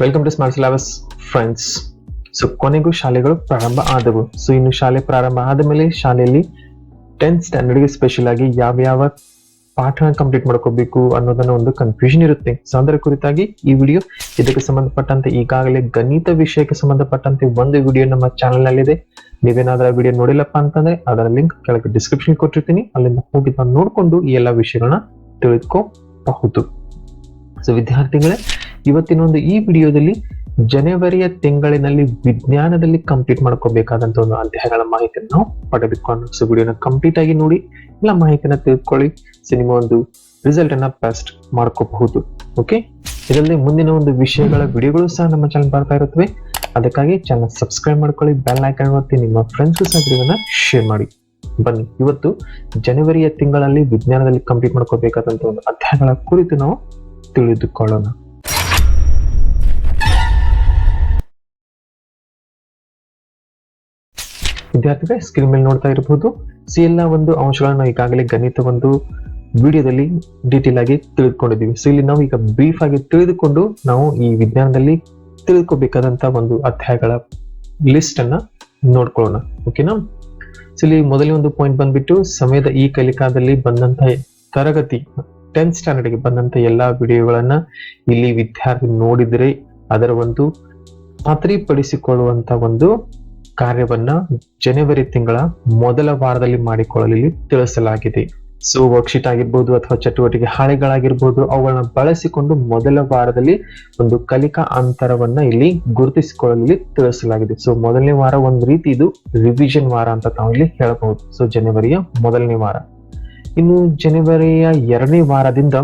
Welcome to smart syllabus friends so ಕೊನೆಗೂ ಶಾಲೆಗಳು ಪ್ರಾರಂಭ ಆದವು. ಸೊ ಇನ್ನು ಶಾಲೆ ಪ್ರಾರಂಭ ಆದ ಮೇಲೆ ಶಾಲೆಯಲ್ಲಿ ಟೆಂತ್ ಸ್ಟ್ಯಾಂಡರ್ಡ್ಗೆ ಸ್ಪೆಷಲ್ ಆಗಿ ಯಾವ ಯಾವ ಪಾಠ ಕಂಪ್ಲೀಟ್ ಮಾಡ್ಕೋಬೇಕು ಅನ್ನೋದನ್ನ ಒಂದು ಕನ್ಫ್ಯೂಷನ್ ಇರುತ್ತೆ. ಸೊ ಅದರ ಕುರಿತಾಗಿ ಈ ವಿಡಿಯೋ ಇದಕ್ಕೆ ಸಂಬಂಧಪಟ್ಟಂತೆ ಈಗಾಗಲೇ ಗಣಿತ ವಿಷಯಕ್ಕೆ ಸಂಬಂಧಪಟ್ಟಂತೆ ಒಂದು ವಿಡಿಯೋ ನಮ್ಮ ಚಾನಲ್ನಲ್ಲಿದೆ ನಲ್ಲಿದೆ. ನೀವೇನಾದ್ರೂ ವಿಡಿಯೋ ನೋಡಿಲ್ಲಪ್ಪ ಅಂತಂದ್ರೆ ಅದರ ಲಿಂಕ್ ಕೆಳಗೆ ಡಿಸ್ಕ್ರಿಪ್ಷನ್ ಕೊಟ್ಟಿರ್ತೀನಿ. ಅಲ್ಲಿಂದ ಹೋಗಿ ನಾನು ನೋಡಿಕೊಂಡು ಈ ಎಲ್ಲ ವಿಷಯಗಳನ್ನ ತಿಳಿದುಕೋಬಹುದು. ಸೊ ವಿದ್ಯಾರ್ಥಿಗಳೇ ಇವತ್ತಿನ ಒಂದು ಈ ವಿಡಿಯೋದಲ್ಲಿ ಜನವರಿಯ ತಿಂಗಳಿನಲ್ಲಿ ವಿಜ್ಞಾನದಲ್ಲಿ ಕಂಪ್ಲೀಟ್ ಮಾಡ್ಕೋಬೇಕಾದಂತ ಒಂದು ಅಧ್ಯಾಯಗಳ ಮಾಹಿತಿಯನ್ನು ನಾವು ಪಡೆದುಕೊಂಡು ಸೊ ವಿಡಿಯೋನ ಕಂಪ್ಲೀಟ್ ಆಗಿ ನೋಡಿ, ಎಲ್ಲ ಮಾಹಿತಿನ ತಿಳ್ಕೊಳ್ಳಿ. ಸಿನಿಮಾ ಒಂದು ರಿಸಲ್ಟ್ ಅನ್ನ ಬೆಸ್ಟ್ ಮಾಡ್ಕೋಬಹುದು. ಓಕೆ ಇದರಲ್ಲಿ ಮುಂದಿನ ಒಂದು ವಿಷಯಗಳ ವಿಡಿಯೋಗಳು ಸಹ ನಮ್ಮ ಚಾನಲ್ ಬರ್ತಾ ಇರುತ್ತವೆ. ಅದಕ್ಕಾಗಿ ಚಾನಲ್ ಸಬ್ಸ್ಕ್ರೈಬ್ ಮಾಡ್ಕೊಳ್ಳಿ ಬೆಲ್ ಐಕನ್ ಒತ್ತಿ ನಿಮ್ಮ ಫ್ರೆಂಡ್ಸ್ ಸಹ ವಿಡಿಯೋನ ಶೇರ್ ಮಾಡಿ. ಬನ್ನಿ, ಇವತ್ತು ಜನವರಿಯ ತಿಂಗಳಲ್ಲಿ ವಿಜ್ಞಾನದಲ್ಲಿ ಕಂಪ್ಲೀಟ್ ಮಾಡ್ಕೋಬೇಕಾದಂತ ಒಂದು ಅಧ್ಯಾಯಗಳ ಕುರಿತು ನಾವು ತಿಳಿದುಕೊಳ್ಳೋಣ. ವಿದ್ಯಾರ್ಥಿಗಳೇ ಸ್ಕ್ರೀನ್ ಮೇಲೆ ನೋಡ್ತಾ ಇರಬಹುದು ಸಿ ಎಲ್ಲ ಒಂದು ಅಂಶಗಳನ್ನು ಈಗಾಗಲೇ ಗಣಿತ ಒಂದು ವಿಡಿಯೋದಲ್ಲಿ ಡೀಟೇಲ್ ಆಗಿ ತಿಳಿದುಕೊಂಡಿದ್ದೀವಿ. ಸೊ ಇಲ್ಲಿ ನಾವು ಈಗ ಬ್ರೀಫ್ ಆಗಿ ತಿಳಿದುಕೊಂಡು ನಾವು ಈ ವಿಜ್ಞಾನದಲ್ಲಿ ತಿಳ್ಕೊಬೇಕಾದಂತ ಒಂದು ಅಧ್ಯಾಯಗಳ ಲಿಸ್ಟ್ ಅನ್ನ ನೋಡ್ಕೊಳ್ಳೋಣ. ಓಕೆನಾ ಸೊ ಇಲ್ಲಿ ಮೊದಲೇ ಒಂದು ಪಾಯಿಂಟ್ ಬಂದ್ಬಿಟ್ಟು ಸಮಯದ ಈ ಕಲಿಕಾದಲ್ಲಿ ಬಂದಂತ ತರಗತಿ ಟೆಂತ್ ಸ್ಟ್ಯಾಂಡರ್ಡ್ಗೆ ಬಂದಂತ ಎಲ್ಲಾ ವಿಡಿಯೋಗಳನ್ನ ಇಲ್ಲಿ ವಿದ್ಯಾರ್ಥಿ ನೋಡಿದ್ರೆ ಅದರ ಒಂದು ಖಾತ್ರಿಪಡಿಸಿಕೊಳ್ಳುವಂತ ಒಂದು ಕಾರ್ಯವನ್ನ ಜನವರಿ ತಿಂಗಳ ಮೊದಲ ವಾರದಲ್ಲಿ ಮಾಡಿಕೊಳ್ಳಲು ತಿಳಿಸಲಾಗಿದೆ. ಸೊ ವರ್ಕ್ಶೀಟ್ ಆಗಿರ್ಬೋದು ಅಥವಾ ಚಟುವಟಿಕೆ ಹಾಳೆಗಳಾಗಿರ್ಬೋದು ಅವುಗಳನ್ನ ಬಳಸಿಕೊಂಡು ಮೊದಲ ವಾರದಲ್ಲಿ ಒಂದು ಕಲಿಕಾ ಅಂತರವನ್ನ ಇಲ್ಲಿ ಗುರುತಿಸಿಕೊಳ್ಳಲು ತಿಳಿಸಲಾಗಿದೆ. ಸೊ ಮೊದಲನೇ ವಾರ ಒಂದು ರೀತಿ ಇದು ರಿವಿಷನ್ ವಾರ ಅಂತ ತಾವು ಇಲ್ಲಿ ಹೇಳಬಹುದು. ಸೊ ಜನವರಿಯ ಮೊದಲನೇ ವಾರ. ಇನ್ನು, ಜನವರಿಯ ಎರಡನೇ ವಾರದಿಂದ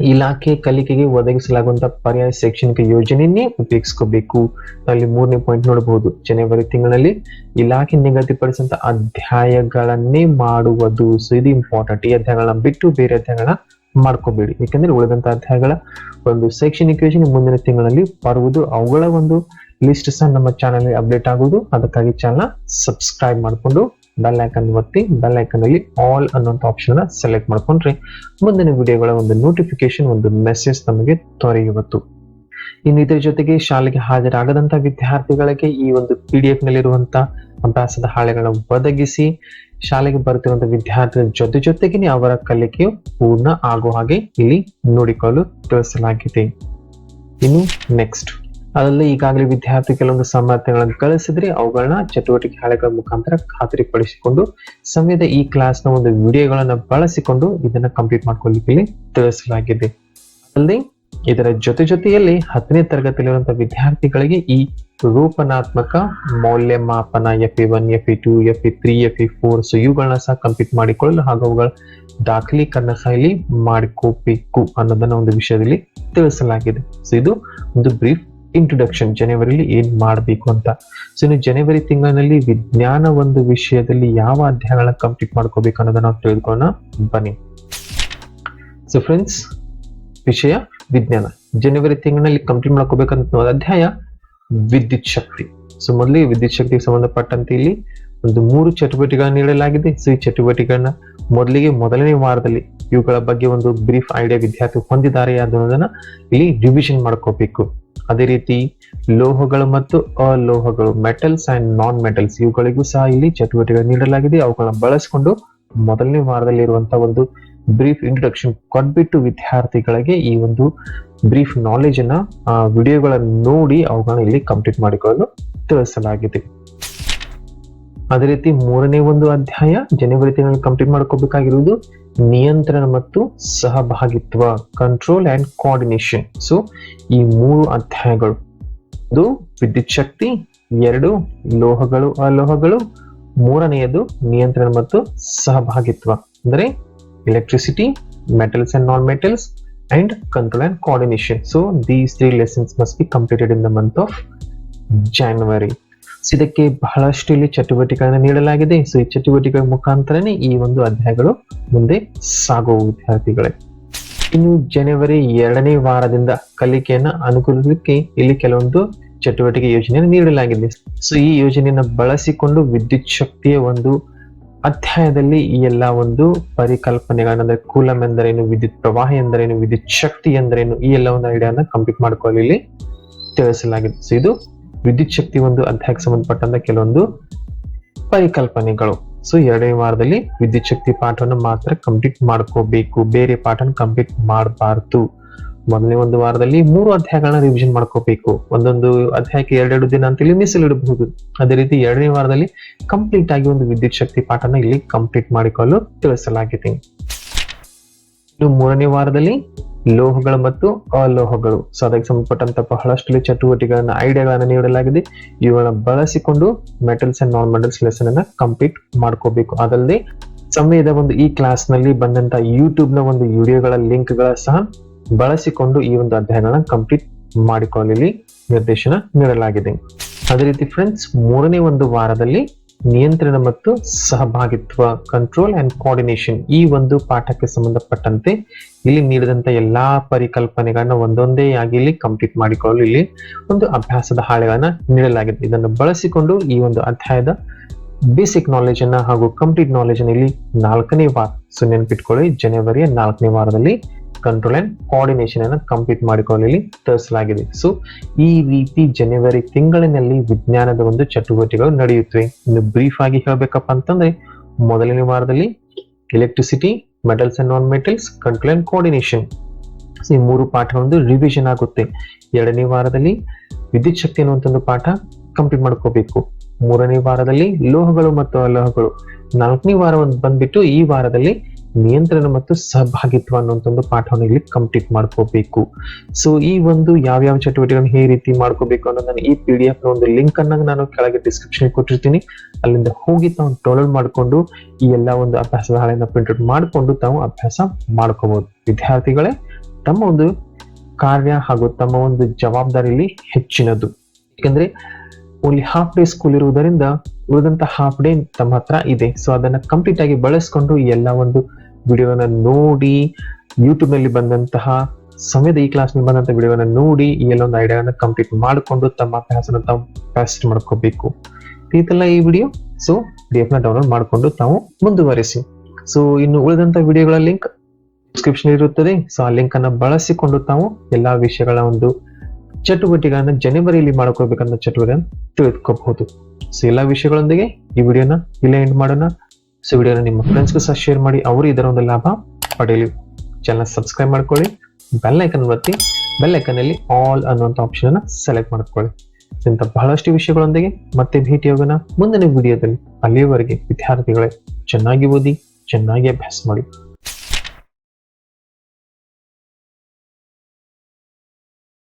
ಇಲಾಖೆ ಕಲಿಕೆಗೆ ಒದಗಿಸಲಾಗುವಂತಹ ಪರ್ಯಾಯ ಶೈಕ್ಷಣಿಕ ಯೋಜನೆಯನ್ನೇ ಉಪಯೋಗಿಸ್ಕೋಬೇಕು. ಅಲ್ಲಿ ಮೂರನೇ ಪಾಯಿಂಟ್ ನೋಡಬಹುದು ಜನವರಿ ತಿಂಗಳಲ್ಲಿ ಇಲಾಖೆ ನಿಗದಿಪಡಿಸಿದಂತ ಅಧ್ಯಾಯಗಳನ್ನೇ ಮಾಡುವುದು ಸೊ ಇದು ಇಂಪಾರ್ಟೆಂಟ್ ಈ ಅಧ್ಯಾಯಗಳನ್ನ ಬಿಟ್ಟು ಬೇರೆ ಅಧ್ಯಾಯಗಳನ್ನ ಮಾಡ್ಕೋಬೇಡಿ. ಯಾಕಂದ್ರೆ ಉಳಿದಂತ ಅಧ್ಯಾಯಗಳ ಒಂದು ಶೈಕ್ಷಣಿಕ ಯೋಜನೆ ಮುಂದಿನ ತಿಂಗಳಲ್ಲಿ ಬರುವುದು. ಅವುಗಳ ಒಂದು ಲಿಸ್ಟ್ ಸಹ ನಮ್ಮ ಚಾನಲ್ ಅಪ್ಡೇಟ್ ಆಗುವುದು. ಅದಕ್ಕಾಗಿ ಚಾನಲ್ ಸಬ್ಸ್ಕ್ರೈಬ್ ಮಾಡಿಕೊಂಡು ಬೆಲ್ ಐಕನ್ ಒತ್ತಿ ಬೆಲ್ ಐಕನ್ ಅಲ್ಲಿ ಆಲ್ ಅನ್ನೋಂಥ ಆಪ್ಷನ್ ಸೆಲೆಕ್ಟ್ ಮಾಡ್ಕೊಂಡ್ರೆ. ಮುಂದಿನ ವಿಡಿಯೋಗಳ ಒಂದು ನೋಟಿಫಿಕೇಶನ್ ಒಂದು ಮೆಸೇಜ್ ನಮಗೆ ದೊರೆಯುವುದು ಇನ್ನು ಇದರ ಜೊತೆಗೆ ಶಾಲೆಗೆ ಹಾಜರಾಗದಂತ ವಿದ್ಯಾರ್ಥಿಗಳಿಗೆ ಈ ಒಂದು ಪಿ ಡಿ ಎಫ್ ನಲ್ಲಿರುವಂತ ಅಭ್ಯಾಸದ ಹಾಳೆಗಳನ್ನ ಒದಗಿಸಿ, ಶಾಲೆಗೆ ಬರುತ್ತಿರುವಂತಹ ವಿದ್ಯಾರ್ಥಿಗಳ ಜೊತೆ ಜೊತೆಗೆ ಅವರ ಕಲಿಕೆಯು ಪೂರ್ಣ ಆಗುವ ಹಾಗೆ ಇಲ್ಲಿ ನೋಡಿಕೊಳ್ಳಲು ತಿಳಿಸಲಾಗಿದೆ. ಇನ್ನು ನೆಕ್ಸ್ಟ್ ಅದರಲ್ಲಿ ಈಗಾಗಲೇ ವಿದ್ಯಾರ್ಥಿ ಕೆಲವೊಂದು ಸಾಮರ್ಥ್ಯಗಳನ್ನು ಕಳಿಸಿದ್ರೆ ಅವುಗಳನ್ನ ಚಟುವಟಿಕೆ ಹಾಳೆಗಳ ಮುಖಾಂತರ ಖಾತ್ರಿಪಡಿಸಿಕೊಂಡು ಸಮಯದ ಈ ಕ್ಲಾಸ್ನ ಒಂದು ವಿಡಿಯೋಗಳನ್ನ ಬಳಸಿಕೊಂಡು ಇದನ್ನ ಕಂಪ್ಲೀಟ್ ಮಾಡ್ಕೊಳ್ಳಿಕ್ಕೆ ತಿಳಿಸಲಾಗಿದೆ. ಅಲ್ಲದೆ ಇದರ ಜೊತೆ ಜೊತೆಯಲ್ಲಿ ಹತ್ತನೇ ತರಗತಿಯಲ್ಲಿರುವಂತಹ ವಿದ್ಯಾರ್ಥಿಗಳಿಗೆ ಈ ರೂಪನಾತ್ಮಕ ಮೌಲ್ಯಮಾಪನ F E one F E two F E three F E four so ಇವುಗಳನ್ನ ಸಹ ಕಂಪ್ಲೀಟ್ ಮಾಡಿಕೊಳ್ಳಲು ಹಾಗೂ ಅವುಗಳ ದಾಖಲೀಕರಣ ಸಹ ಇಲ್ಲಿ ಮಾಡಿಕೋಬೇಕು ಅನ್ನೋದನ್ನ ಒಂದು ವಿಷಯದಲ್ಲಿ ತಿಳಿಸಲಾಗಿದೆ. ಸೊ ಇದು ಒಂದು ಬ್ರೀಫ್ ಇಂಟ್ರೊಡಕ್ಷನ್ ಜನವರಿಲಿ ಏನ್ ಮಾಡಬೇಕು ಅಂತ. ಸೊ ಇನ್ನು ಜನವರಿ ತಿಂಗಳಿನಲ್ಲಿ ವಿಜ್ಞಾನ ಒಂದು ವಿಷಯದಲ್ಲಿ ಯಾವ ಅಧ್ಯಾಯಗಳನ್ನ ಕಂಪ್ಲೀಟ್ ಮಾಡ್ಕೋಬೇಕು ಅನ್ನೋದನ್ನ ನಾವು ತಿಳಿದುಕೊಳ್ಳೋಣ ಬನ್ನಿ. ಸೊ ಫ್ರೆಂಡ್ಸ್ ವಿಷಯ ವಿಜ್ಞಾನ. ಜನವರಿ ತಿಂಗಳಲ್ಲಿ ಕಂಪ್ಲೀಟ್ ಮಾಡ್ಕೋಬೇಕಂತ ಅಧ್ಯಾಯ, ವಿದ್ಯುತ್ ಶಕ್ತಿ. ಸೊ ಮೊದಲಿಗೆ ವಿದ್ಯುತ್ ಶಕ್ತಿಗೆ ಸಂಬಂಧಪಟ್ಟಂತೆ ಇಲ್ಲಿ ಒಂದು ಮೂರು ಚಟುವಟಿಕೆಗಳನ್ನು ನೀಡಲಾಗಿದೆ. ಸೊ ಈ ಚಟುವಟಿಕೆಗಳನ್ನ ಮೊದಲಿಗೆ ಮೊದಲನೇ ವಾರದಲ್ಲಿ ಇವುಗಳ ಬಗ್ಗೆ ಒಂದು ಬ್ರೀಫ್ ಐಡಿಯಾ ವಿದ್ಯಾರ್ಥಿ ಹೊಂದಿದ್ದಾರೆ ಅನ್ನೋದನ್ನ ಇಲ್ಲಿ ರಿವಿಷನ್ ಮಾಡ್ಕೋಬೇಕು. ಅದೇ ರೀತಿ ಲೋಹಗಳು ಮತ್ತು ಅಲೋಹಗಳು ಮೆಟಲ್ಸ್ ಅಂಡ್ ನಾನ್ ಮೆಟಲ್ಸ್ ಇವುಗಳಿಗೂ ಸಹ ಇಲ್ಲಿ ಚಟುವಟಿಕೆ ನೀಡಲಾಗಿದೆ. ಅವುಗಳನ್ನು ಬಳಸಿಕೊಂಡು ಮೊದಲನೇ ವಾರದಲ್ಲಿ ಇರುವಂತಹ ಒಂದು ಬ್ರೀಫ್ ಇಂಟ್ರೊಡಕ್ಷನ್ ಕೊಟ್ಬಿಟ್ಟು ವಿದ್ಯಾರ್ಥಿಗಳಿಗೆ ಈ ಒಂದು ಬ್ರೀಫ್ ನಾಲೆಜ್ ಅನ್ನ ವಿಡಿಯೋಗಳನ್ನು ನೋಡಿ ಅವುಗಳನ್ನ ಇಲ್ಲಿ ಕಂಪ್ಲೀಟ್ ಮಾಡಿಕೊಳ್ಳಲು ತಿಳಿಸಲಾಗಿದೆ. ಅದೇ ರೀತಿ ಮೂರನೇ ಒಂದು ಅಧ್ಯಾಯ ಜನವರಿ ತಿಂಗಳಲ್ಲಿ ಕಂಪ್ಲೀಟ್ ಮಾಡ್ಕೋಬೇಕಾಗಿರುವುದು ನಿಯಂತ್ರಣ ಮತ್ತು ಸಹಭಾಗಿತ್ವ ಕಂಟ್ರೋಲ್ ಅಂಡ್ ಕೋಆರ್ಡಿನೇಷನ್ ಸೊ ಈ ಮೂರು ಅಧ್ಯಾಯಗಳು. ಒಂದು ವಿದ್ಯುತ್ ಶಕ್ತಿ, ಎರಡು ಲೋಹಗಳು, ಅಲೋಹಗಳು, ಮೂರನೆಯದು ನಿಯಂತ್ರಣ ಮತ್ತು ಸಹಭಾಗಿತ್ವ. ಅಂದ್ರೆ electricity metals and non metals and control and coordination so these three lessons must be completed in the month of January ಇದಕ್ಕೆ ಬಹಳಷ್ಟು ಇಲ್ಲಿ ಚಟುವಟಿಕೆಗಳನ್ನು ನೀಡಲಾಗಿದೆ. ಸೊ ಈ ಚಟುವಟಿಕೆಗಳ ಮುಖಾಂತರನೇ ಈ ಒಂದು ಅಧ್ಯಾಯಗಳು ಮುಂದೆ ಸಾಗುವ ವಿದ್ಯಾರ್ಥಿಗಳೇ. ಇನ್ನು ಜನವರಿ ಎರಡನೇ ವಾರದಿಂದ ಕಲಿಕೆಯನ್ನ ಅನುಕೂಲಕ್ಕೆ ಇಲ್ಲಿ ಕೆಲವೊಂದು ಚಟುವಟಿಕೆ ಯೋಜನೆಯನ್ನು ನೀಡಲಾಗಿದೆ. ಸೊ ಈ ಯೋಜನೆಯನ್ನು ಬಳಸಿಕೊಂಡು ವಿದ್ಯುತ್ ಶಕ್ತಿಯ ಒಂದು ಅಧ್ಯಾಯದಲ್ಲಿ ಈ ಎಲ್ಲ ಒಂದು ಪರಿಕಲ್ಪನೆಗಳನ್ನ, ಅಂದ್ರೆ ಕೂಲಂ ಎಂದರೇನು, ವಿದ್ಯುತ್ ಪ್ರವಾಹ ಎಂದರೇನು, ವಿದ್ಯುತ್ ಶಕ್ತಿ ಎಂದರೇನು, ಈ ಎಲ್ಲ ಒಂದು ಐಡಿಯಾನ ಕಂಪ್ಲೀಟ್ ಮಾಡ್ಕೊಳ್ಳಿ ಇಲ್ಲಿ ತಿಳಿಸಲಾಗಿದೆ. ಸೊ ಇದು ವಿದ್ಯುತ್ ಶಕ್ತಿ ಒಂದು ಅಧ್ಯಾಯಕ್ಕೆ ಸಂಬಂಧಪಟ್ಟಂತ ಕೆಲವೊಂದು ಪರಿಕಲ್ಪನೆಗಳು. ಸೊ ಎರಡನೇ ವಾರದಲ್ಲಿ ವಿದ್ಯುತ್ ಶಕ್ತಿ ಪಾಠವನ್ನು ಮಾತ್ರ ಕಂಪ್ಲೀಟ್ ಮಾಡ್ಕೋಬೇಕು. ಬೇರೆ ಪಾಠನ ಕಂಪ್ಲೀಟ್ ಮಾಡಬಾರ್ದು. ಮೊದಲನೇ ಒಂದು ವಾರದಲ್ಲಿ ಮೂರು ಅಧ್ಯಾಯಗಳನ್ನ ರಿವಿಷನ್ ಮಾಡ್ಕೋಬೇಕು. ಒಂದೊಂದು ಅಧ್ಯಾಯಕ್ಕೆ ಎರಡೆರಡು ದಿನ ಅಂತ ಇಲ್ಲಿ ಮೀಸಲಿಡಬಹುದು ಅದೇ ರೀತಿ ಎರಡನೇ ವಾರದಲ್ಲಿ ಕಂಪ್ಲೀಟ್ ಆಗಿ ಒಂದು ವಿದ್ಯುತ್ ಶಕ್ತಿ ಪಾಠನ ಇಲ್ಲಿ ಕಂಪ್ಲೀಟ್ ಮಾಡಿಕೊಳ್ಳಲು ತಿಳಿಸಲಾಗಿದೆ. ಇನ್ನು ಮೂರನೇ ವಾರದಲ್ಲಿ ಲೋಹಗಳು ಮತ್ತು ಅಲೋಹಗಳು. ಸೊ ಅದಕ್ಕೆ ಸಂಬಂಧಪಟ್ಟಂತ ಬಹಳಷ್ಟು ಚಟುವಟಿಕೆಗಳನ್ನ, ಐಡಿಯಾಗಳನ್ನ ನೀಡಲಾಗಿದೆ. ಇವುಗಳನ್ನ ಬಳಸಿಕೊಂಡು metals and non metals lesson ಅನ್ನ ಕಂಪ್ಲೀಟ್ ಮಾಡ್ಕೋಬೇಕು. ಅದಲ್ಲದೆ ಸಮಯದ ಒಂದು ಈ ಕ್ಲಾಸ್ನಲ್ಲಿ ಬಂದಂತ ಯೂಟ್ಯೂಬ್ನ ಒಂದು ವಿಡಿಯೋಗಳ ಲಿಂಕ್ಗಳ ಸಹ ಬಳಸಿಕೊಂಡು ಈ ಒಂದು ಅಧ್ಯಾಯಗಳನ್ನ ಕಂಪ್ಲೀಟ್ ಮಾಡಿಕೊಳ್ಳಲಿ ನಿರ್ದೇಶನ ನೀಡಲಾಗಿದೆ. ಅದೇ ರೀತಿ ಫ್ರೆಂಡ್ಸ್ ಮೂರನೇ ಒಂದು ವಾರದಲ್ಲಿ ನಿಯಂತ್ರಣ ಮತ್ತು ಸಹಭಾಗಿತ್ವ ಕಂಟ್ರೋಲ್ ಅಂಡ್ ಕೋಆರ್ಡಿನೇಷನ್ ಈ ಒಂದು ಪಾಠಕ್ಕೆ ಸಂಬಂಧಪಟ್ಟಂತೆ ಇಲ್ಲಿ ನೀಡಿದಂತ ಎಲ್ಲಾ ಪರಿಕಲ್ಪನೆಗಳನ್ನ ಒಂದೊಂದೇ ಆಗಿ ಇಲ್ಲಿ ಕಂಪ್ಲೀಟ್ ಮಾಡಿಕೊಳ್ಳಲು ಇಲ್ಲಿ ಒಂದು ಅಭ್ಯಾಸದ ಹಾಳೆಗಳನ್ನ ನೀಡಲಾಗಿದೆ. ಇದನ್ನು ಬಳಸಿಕೊಂಡು ಈ ಒಂದು ಅಧ್ಯಾಯದ ಬೇಸಿಕ್ ನಾಲೆಜ್ ಅನ್ನ ಹಾಗೂ ಕಂಪ್ಲೀಟ್ ನಾಲೆಜ್ ಅನ್ನ ಇಲ್ಲಿ ನಾಲ್ಕನೇ ವಾರ ಸೊ ನೆನಪಿಟ್ಕೊಳ್ಳಿ ಜನವರಿಯ ನಾಲ್ಕನೇ ವಾರದಲ್ಲಿ ಕಂಟ್ರೋಲ್ ಅಂಡ್ ಕೋಆರ್ಡಿನೇಷನ್ ಅನ್ನು ಕಂಪ್ಲೀಟ್ ಮಾಡಿಕೊಳ್ಳಲು ಇಲ್ಲಿ ತಿಳಿಸಲಾಗಿದೆ ಸೊ ಈ ರೀತಿ ಜನವರಿ ತಿಂಗಳಿನಲ್ಲಿ ವಿಜ್ಞಾನದ ಒಂದು ಚಟುವಟಿಕೆಗಳು ನಡೆಯುತ್ತವೆ. ಇನ್ನು ಬ್ರೀಫ್ ಆಗಿ ಹೇಳಬೇಕಪ್ಪ ಅಂತಂದ್ರೆ, ಮೊದಲನೇ ವಾರದಲ್ಲಿ electricity metals and non metals control and coordination ಈ ಮೂರು ಪಾಠಗಳೊಂದು ರಿವಿಷನ್ ಆಗುತ್ತೆ. ಎರಡನೇ ವಾರದಲ್ಲಿ ವಿದ್ಯುತ್ ಶಕ್ತಿ ಒಂದು ಪಾಠ ಕಂಪ್ಲೀಟ್ ಮಾಡ್ಕೋಬೇಕು. ಮೂರನೇ ವಾರದಲ್ಲಿ ಲೋಹಗಳು ಮತ್ತು ಅಲೋಹಗಳು. ನಾಲ್ಕನೇ ವಾರ ಒಂದು ಬಂದ್ಬಿಟ್ಟು ಈ ವಾರದಲ್ಲಿ ನಿಯಂತ್ರಣ ಮತ್ತು ಸಹಭಾಗಿತ್ವ ಅನ್ನುವಂತ ಒಂದು ಪಾಠವನ್ನು ಇಲ್ಲಿ ಕಂಪ್ಲೀಟ್ ಮಾಡ್ಕೋಬೇಕು. ಸೊ ಈ ಒಂದು ಯಾವ್ಯಾವ ಚಟುವಟಿಕೆಗಳನ್ನು ಹೇ ರೀತಿ ಮಾಡ್ಕೋಬೇಕು ಅನ್ನೋದನ್ನ ಈ ಪಿ ಡಿ ಎಫ್ ಒಂದು ಲಿಂಕ್ ಅನ್ನ ನಾನು ಕೆಳಗೆ ಡಿಸ್ಕ್ರಿಪ್ಷನ್ ಕೊಟ್ಟಿರ್ತೀನಿ. ಅಲ್ಲಿಂದ ಹೋಗಿ ತಾವು ಡೌನ್ಲೋಡ್ ಮಾಡಿಕೊಂಡು ಈ ಎಲ್ಲ ಒಂದು ಅಭ್ಯಾಸದ ಹಾಳೆಯನ್ನು ಪ್ರಿಂಟ್ ಔಟ್ ಮಾಡಿಕೊಂಡು ತಾವು ಅಭ್ಯಾಸ ಮಾಡ್ಕೋಬಹುದು ವಿದ್ಯಾರ್ಥಿಗಳೇ, ತಮ್ಮ ಒಂದು ಕಾರ್ಯ ಹಾಗೂ ತಮ್ಮ ಒಂದು ಜವಾಬ್ದಾರಿಯಲ್ಲಿ ಹೆಚ್ಚಿನದು. ಯಾಕಂದ್ರೆ ಓನ್ಲಿ ಹಾಫ್ ಡೇ ಸ್ಕೂಲ್ ಇರುವುದರಿಂದ ಉಳಿದಂತ ಹಾಫ್ ಡೇ ತಮ್ಮ ಹತ್ರ ಇದೆ. ಸೊ ಅದನ್ನ ಕಂಪ್ಲೀಟ್ ಆಗಿ ಬಳಸ್ಕೊಂಡು ಎಲ್ಲ ಒಂದು ವಿಡಿಯೋನ ನೋಡಿ ಯೂಟ್ಯೂಬ್ನಲ್ಲಿ ಬಂದಂತಹ ಸಮಯದ ಈ ಕ್ಲಾಸ್ನಲ್ಲಿ ಬಂದಂತ ವಿಡಿಯೋನ ನೋಡಿ, ಈ ಎಲ್ಲ ಒಂದು ಐಡಿಯಾನ ಕಂಪ್ಲೀಟ್ ಮಾಡಿಕೊಂಡು ತಮ್ಮ ಅಭ್ಯಾಸನ ತಾವು ಪ್ಯಾಸ್ಟ್ ಮಾಡ್ಕೋಬೇಕು. ಇದೆಲ್ಲ ಈ ವಿಡಿಯೋ ಸೊ ಪಿ ನ ಡೌನ್ಲೋಡ್ ಮಾಡಿಕೊಂಡು ತಾವು ಮುಂದುವರಿಸಿ. ಸೊ ಇನ್ನು ಉಳಿದಂತ ವಿಡಿಯೋಗಳ ಲಿಂಕ್ ಡಿಸ್ಕ್ರಿಪ್ಷನ್ ಇರುತ್ತದೆ. ಸೊ ಆ ಲಿಂಕ್ ಅನ್ನು ಬಳಸಿಕೊಂಡು ತಾವು ಎಲ್ಲಾ ವಿಷಯಗಳ ಒಂದು ಚಟುವಟಿಕೆಗಳನ್ನ ಜನವರಿಯಲ್ಲಿ ಮಾಡ್ಕೋಬೇಕನ್ನೋ ಚಟುವಟಿಕೆ ತಿಳಿದುಕೋಬಹುದು ಸೊ ಎಲ್ಲಾ ವಿಷಯಗಳೊಂದಿಗೆ ಈ ವಿಡಿಯೋನ ಇಲ್ಲೇ ಎಂಡ್ ಮಾಡೋಣ. ಸೊ ವಿಡಿಯೋನ ನಿಮ್ಮ ಫ್ರೆಂಡ್ಸ್ಗೂ ಸಹ ಶೇರ್ ಮಾಡಿ. ಅವರು ಇದರ ಒಂದು ಲಾಭ ಪಡೆಯಲಿ. ಚಾನಲ್ ಸಬ್ಸ್ಕ್ರೈಬ್ ಮಾಡ್ಕೊಳ್ಳಿ. ಬೆಲ್ ಐಕನ್ ಒತ್ತಿ. ಬೆಲ್ ಐಕನ್ ಅಲ್ಲಿ ಆಲ್ ಅನ್ನುವಂಥ ಆಪ್ಷನ್ ಅನ್ನ ಸೆಲೆಕ್ಟ್ ಮಾಡ್ಕೊಳ್ಳಿ. ಇಂಥ ಬಹಳಷ್ಟು ವಿಷಯಗಳೊಂದಿಗೆ ಮತ್ತೆ ಭೇಟಿಯಾಗೋಣ ಮುಂದಿನ ವಿಡಿಯೋದಲ್ಲಿ ಅಲ್ಲಿಯವರೆಗೆ ವಿದ್ಯಾರ್ಥಿಗಳೇ, ಚೆನ್ನಾಗಿ ಓದಿ, ಚೆನ್ನಾಗಿ ಅಭ್ಯಾಸ ಮಾಡಿ.